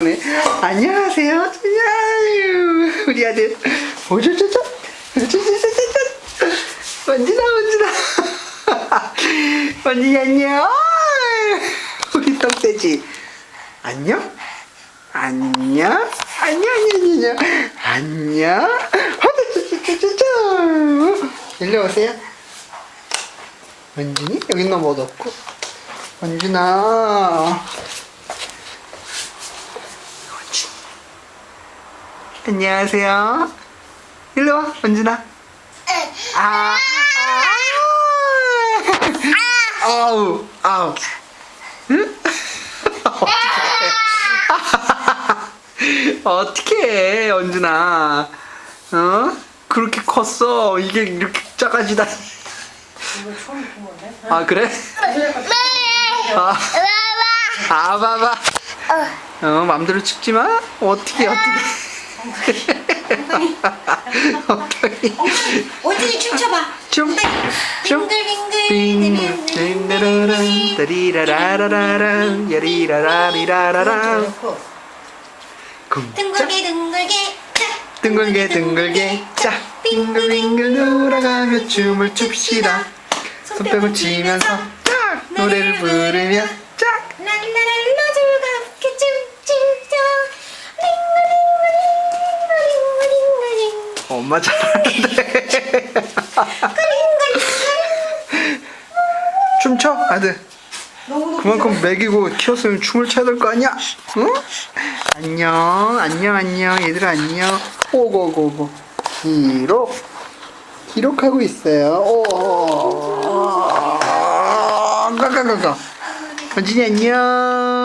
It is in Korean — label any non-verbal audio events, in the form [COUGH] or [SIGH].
네. 안녕하세요. 아유, 우리 아들. 오저저저. 오저저저저. 원진아, 원진아. 원진이 안녕. 우리 똥돼지. 안녕? 안녕? 안녕, 안녕, 안녕. 안녕. 호저저저저저. 일로 오세요. 원진이? 여기 너무 어둡고. 원진아. 안녕하세요. 일로 와, 원진아. 아, 아, 아우, 아우. 응? [LAUGHS] 어떡해, 원진아. 어? 그렇게 컸어. 이게 이렇게 작아지다. [LAUGHS] 아, 그래? 아, 아, 봐봐. 어, 맘대로 찍지 마. 어떻게, 어떻게. 엉덩이. 원진이 춤춰봐. 춤, 춤. 빙글빙글 빙글라라랑, 따리라라라라랑, 야리라라리라라랑. 쿵짝, 둥글게 둥글게 짝. 둥글게 둥글게 짝 빙글빙글 돌아가며 춤을 춥시다 손뼉을 치면서 짝 노래를 부르며 엄마 잘하는데. 춤춰 아들. 그만큼 먹이고 키웠으면 춤을 춰야 될 거 아니야? 응? 안녕 안녕 안녕. 얘들아 안녕. 오고고고. 기록. 기록하고 있어요. 오. 가가가가 원진이 안녕